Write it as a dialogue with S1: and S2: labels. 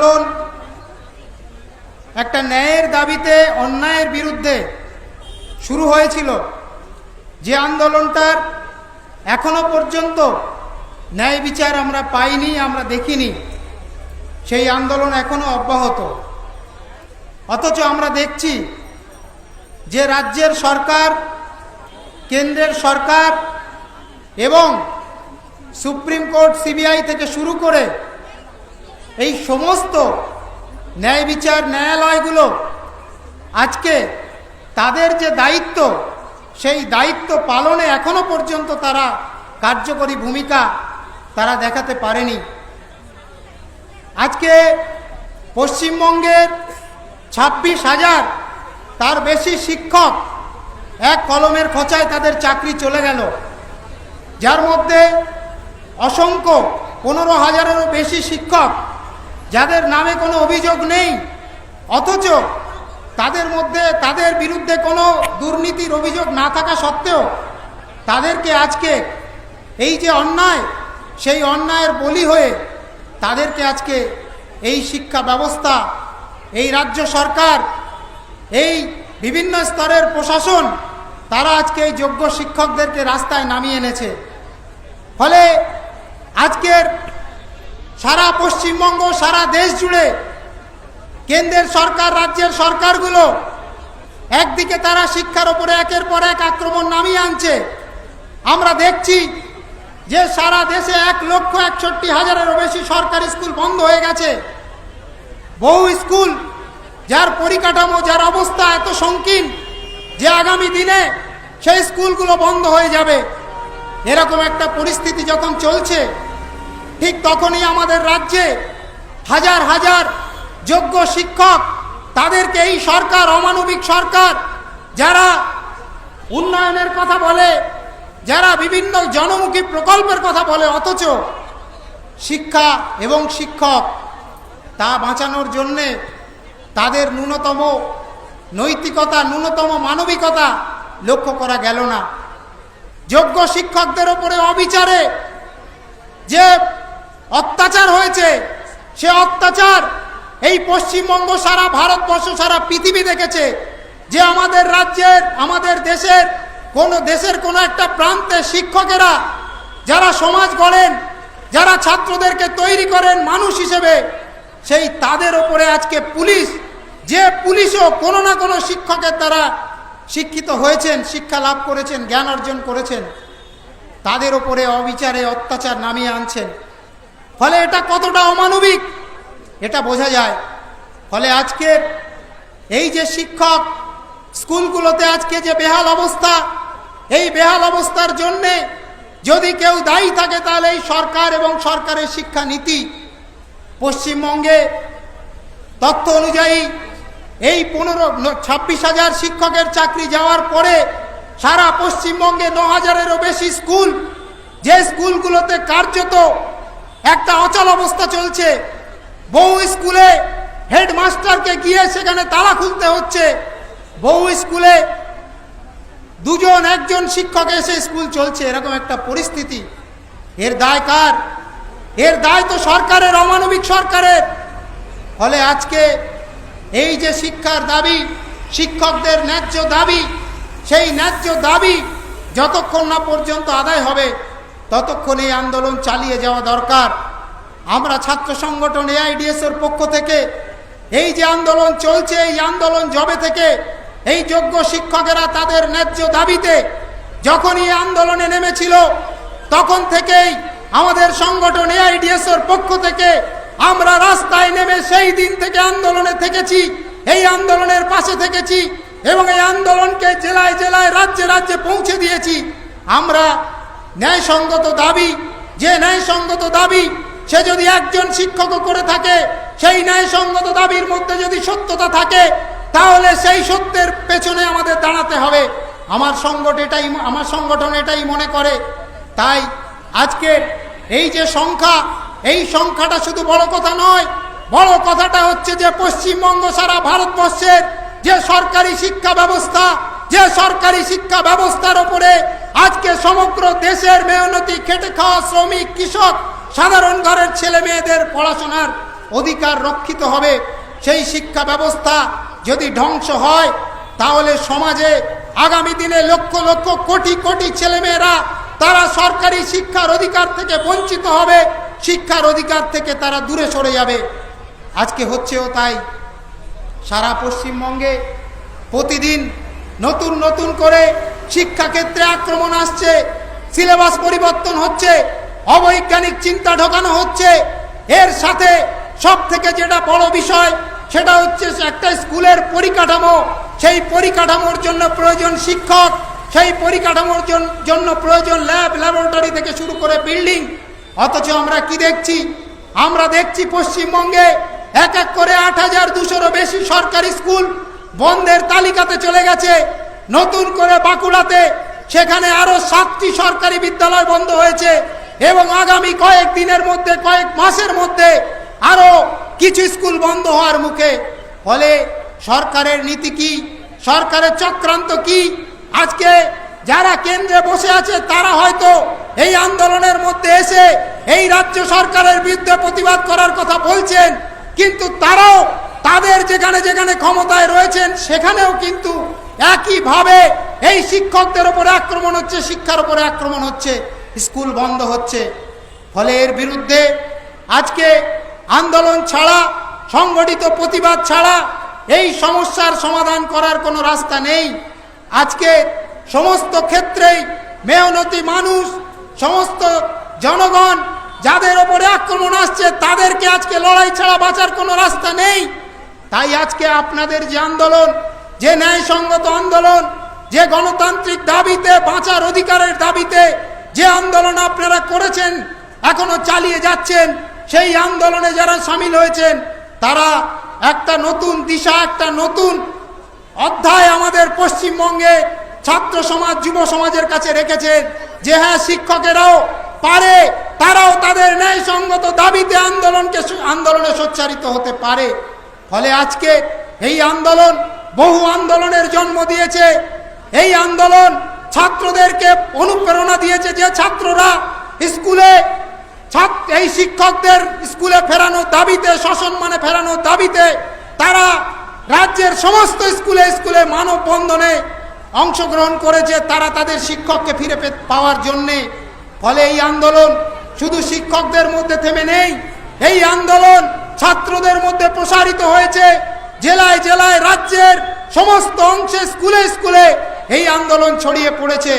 S1: আন্দোলন, একটা ন্যায়ের দাবিতে, অন্যায়ের বিরুদ্ধে শুরু হয়েছিল। যে আন্দোলনটার এখনও পর্যন্ত ন্যায় বিচার আমরা পাইনি, আমরা দেখিনি, সেই আন্দোলন এখনও অব্যাহত। অথচ আমরা দেখছি যে রাজ্যের সরকার, কেন্দ্রের সরকার এবং সুপ্রিম কোর্ট, সিবিআই থেকে শুরু করে এই সমস্ত ন্যায় বিচার ন্যায়ালয়গুলো আজকে তাদের যে দায়িত্ব, সেই দায়িত্ব পালনে এখনও পর্যন্ত তারা কার্যকরী ভূমিকা তারা দেখাতে পারেনি। আজকে পশ্চিমবঙ্গের ছাব্বিশ হাজার তার বেশি শিক্ষক এক কলমের খোঁচায় তাদের চাকরি চলে গেল। যার মধ্যে অসংখ্য পনেরো হাজারেরও বেশি শিক্ষক যাদের নামে কোনো অভিযোগ নেই, অথচ তাদের মধ্যে, তাদের বিরুদ্ধে কোনো দুর্নীতির অভিযোগ না থাকা সত্ত্বেও তাদেরকে আজকে এই যে অন্যায়, সেই অন্যায়ের বলি হয়ে তাদেরকে আজকে এই শিক্ষা ব্যবস্থা, এই রাজ্য সরকার, এই বিভিন্ন স্তরের প্রশাসন, তারা আজকে এই যোগ্য শিক্ষকদেরকে রাস্তায় নামিয়ে এনেছে। ফলে আজকের সারা পশ্চিমবঙ্গ, সারা দেশ জুড়ে কেন্দ্রের সরকার, রাজ্যের সরকারগুলো একদিকে তারা শিক্ষার ওপরে একের পর এক আক্রমণ নামিয়ে আনছে। আমরা দেখছি যে সারা দেশে এক লক্ষ একষট্টি হাজারেরও বেশি সরকারি স্কুল বন্ধ হয়ে গেছে। বহু স্কুল যার পরিকাঠামো, যার অবস্থা এত সংকীর্ণ যে আগামী দিনে সেই স্কুলগুলো বন্ধ হয়ে যাবে। এরকম একটা পরিস্থিতি যখন চলছে ঠিক তখনই আমাদের রাজ্যে হাজার হাজার যোগ্য শিক্ষক, তাদেরকে এই সরকার, অমানবিক সরকার, যারা উন্নয়নের কথা বলে, যারা বিভিন্ন জনমুখী প্রকল্পের কথা বলে, অথচ শিক্ষা এবং শিক্ষক, তা বাঁচানোর জন্যে তাদের ন্যূনতম নৈতিকতা, ন্যূনতম মানবিকতা লক্ষ্য করা গেল না। যোগ্য শিক্ষকদের ওপরে অবিচারে যে অত্যাচার হয়েছে। সে অত্যাচার এই পশ্চিমবঙ্গ সারা ভারতবর্ষ, সারা পৃথিবী দেখেছে যে আমাদের রাজ্যের, আমাদের দেশের কোনো দেশের কোনো একটা প্রান্তে শিক্ষকেরা যারা সমাজ গড়েন, যারা ছাত্রদেরকে তৈরি করেন মানুষ হিসেবে, সেই তাদের ওপরে আজকে পুলিশ, যে পুলিশও কোনো না কোনো শিক্ষকের দ্বারা শিক্ষিত হয়েছেন, শিক্ষা লাভ করেছেন, জ্ঞান অর্জন করেছেন, তাদের ওপরে অবিচারে, অত্যাচার নামিয়ে আনছেন। ফলে এটা কতটা অমানবিক? এটা বোঝা যায়। ফলে আজকের এই যে শিক্ষক স্কুলগুলোতে আজকে যে বেহাল অবস্থা, এই বেহাল অবস্থার জন্যে যদি কেউ দায়ী থাকে তাহলে এই সরকার এবং সরকারের শিক্ষা নীতি পশ্চিমবঙ্গে তথ্য অনুযায়ী এই পনেরো, ছাব্বিশ হাজার শিক্ষকের চাকরি যাওয়ার পরে সারা পশ্চিমবঙ্গে ন হাজারেরও বেশি স্কুল, যে স্কুলগুলোতে কার্যত একটা অচল অবস্থা চলছে। বহু স্কুলে হেডমাস্টারকে গিয়ে সেখানে তালা খুলতে হচ্ছে। বহু স্কুলে দুজন, একজন শিক্ষক এসে স্কুল চলছে, এরকম একটা পরিস্থিতি। এর দায় কার? এর দায় তো সরকারের, অমানবিক সরকারের। ফলে আজকে এই যে শিক্ষার দাবি, শিক্ষকদের ন্যায্য দাবি, সেই ন্যায্য দাবি যতক্ষণ না পর্যন্ত আদায় হবে ততক্ষণ এই আন্দোলন চালিয়ে যাওয়া দরকার। আমরা ছাত্র সংগঠন এআইডিএসের পক্ষ থেকে এই যে আন্দোলন চলছে, এই আন্দোলন জবে থেকে এই যোগ্য শিক্ষকেরা তাদের ন্যায্য দাবিতে যখনই আন্দোলনে নেমেছিল, তখন থেকেই আমাদের সংগঠন এআইডিএসের পক্ষ থেকে আমরা রাস্তায় নেমে সেই দিন থেকে আন্দোলনে থেকেছি, এই আন্দোলনের পাশে থেকেছি এবং এই আন্দোলনকে জেলায় জেলায় রাজ্যে রাজ্যে পৌঁছে দিয়েছি। আমরা ন্যায়সঙ্গত দাবি, যে ন্যায়সঙ্গত দাবি সে যদি একজন শিক্ষকও করে থাকে, সেই ন্যায়সঙ্গত দাবির মধ্যে যদি সত্যতা থাকে, তাহলে সেই সত্যের পেছনে আমাদের দাঁড়াতে হবে। আমার সংগঠন এটাই, আমার সংগঠন এটাই মনে করে। তাই আজকের এই যে সংখ্যা, এই সংখ্যাটা শুধু বড় কথা নয়, বড় কথাটা হচ্ছে যে পশ্চিমবঙ্গ সারা ভারতবর্ষের যে সরকারি শিক্ষা ব্যবস্থা, যে সরকারি শিক্ষা ব্যবস্থার উপরে আজকে সমগ্র দেশের মেহনতি খেটে খাওয়া শ্রমিক, কৃষক, সাধারণ ঘরের ছেলে মেয়েদের পড়াশোনার অধিকার রক্ষিত হবে। সেই শিক্ষা ব্যবস্থা যদি ধ্বংস হয়, তাহলে সমাজে আগামী দিনে লক্ষ লক্ষ কোটি কোটি ছেলেমেয়েরা তারা সরকারি শিক্ষার অধিকার থেকে বঞ্চিত হবে। শিক্ষার অধিকার থেকে তারা দূরে সরে যাবে। আজকে হচ্ছেও তাই। সারা পশ্চিমবঙ্গে প্রতিদিন নতুন নতুন করে শিক্ষাক্ষেত্রে আক্রমণ আসছে, সিলেবাস পরিবর্তন হচ্ছে, অবৈজ্ঞানিক চিন্তা ঢোকানো হচ্ছে। এর সাথে সব থেকে যেটা বড় বিষয়, সেটা হচ্ছে একটা স্কুলের পরিকাঠামো। সেই পরিকাঠামোর জন্য প্রয়োজন শিক্ষক, সেই পরিকাঠামোর জন্য প্রয়োজন ল্যাব, ল্যাবরেটরি থেকে শুরু করে বিল্ডিং। অথচ আমরা কি দেখছি? আমরা দেখছি পশ্চিমবঙ্গে এক এক করে আট হাজার দুশোরও বেশি সরকারি স্কুল বন্ধের তালিকাতে চলে গেছে। নতুন করে বাঁকুড়াতে সেখানে আরও সাতটি সরকারি বিদ্যালয় বন্ধ হয়েছে এবং আগামী কয়েক দিনের মধ্যে, কয়েক মাসের মধ্যে আরও কিছু স্কুল বন্ধ হওয়ার মুখে। ফলে সরকারের নীতি কি? সরকারের চক্রান্ত কি? আজকে যারা কেন্দ্রে বসে আছে, তারা হয়তো এই আন্দোলনের মধ্যে এসে এই রাজ্য সরকারের বিরুদ্ধে প্রতিবাদ করার কথা বলছেন, কিন্তু তারাও তাদের যেখানে যেখানে ক্ষমতায় রয়েছেন, সেখানেও কিন্তু একইভাবে এই শিক্ষকদের উপরে আক্রমণ হচ্ছে, শিক্ষার উপরে আক্রমণ হচ্ছে, স্কুল বন্ধ হচ্ছে। ফলে এর বিরুদ্ধে আজকে আন্দোলন ছাড়া, সংগঠিত প্রতিবাদ ছাড়া এই সমস্যার সমাধান করার কোনো রাস্তা নেই। আজকে সমস্ত ক্ষেত্রেই মেহনতি মানুষ, সমস্ত জনগণ যাদের ওপরে আক্রমণ আসছে, তাদেরকে আজকে লড়াই ছাড়া বাঁচার কোনো রাস্তা নেই। তাই আজকে আপনাদের যে আন্দোলন যে ন্যায়সঙ্গত আন্দোলন, যে গণতান্ত্রিক দাবিতে, বাঁচার অধিকারের দাবিতে যে আন্দোলন আপনারা করেছেন, এখনও চালিয়ে যাচ্ছেন, সেই আন্দোলনে যারা সামিল হয়েছেন, তারা একটা নতুন দিশা, একটা নতুন অধ্যায় আমাদের পশ্চিমবঙ্গে ছাত্র সমাজ, যুব সমাজের কাছে রেখেছেন যে হ্যাঁ শিক্ষকেরাও পারে, তারাও তাদের ন্যায়সঙ্গত দাবিতে আন্দোলনকে আন্দোলনে সোচ্চারিত হতে পারে। ফলে আজকে এই আন্দোলন বহু আন্দোলনের জন্ম দিয়েছে। এই আন্দোলন ছাত্রদেরকে অনুপ্রেরণা দিয়েছে যে ছাত্ররা স্কুলে এই শিক্ষকদের স্কুলে ফেরানোর দাবিতে সসম্মানে ফেরানোর দাবিতে তারা রাজ্যের সমস্ত স্কুলে স্কুলে মানববন্ধনে অংশগ্রহণ করেছে তারা তাদের শিক্ষককে ফিরে পাওয়ার জন্যে। ফলে এই আন্দোলন শুধু শিক্ষকদের মধ্যে থেমে নেই, এই আন্দোলন ছাত্রদের মধ্যে প্রসারিত হয়েছে। জেলায় জেলায় রাজ্যের সমস্ত অংশে স্কুলে স্কুলে এই আন্দোলন ছড়িয়ে পড়েছে।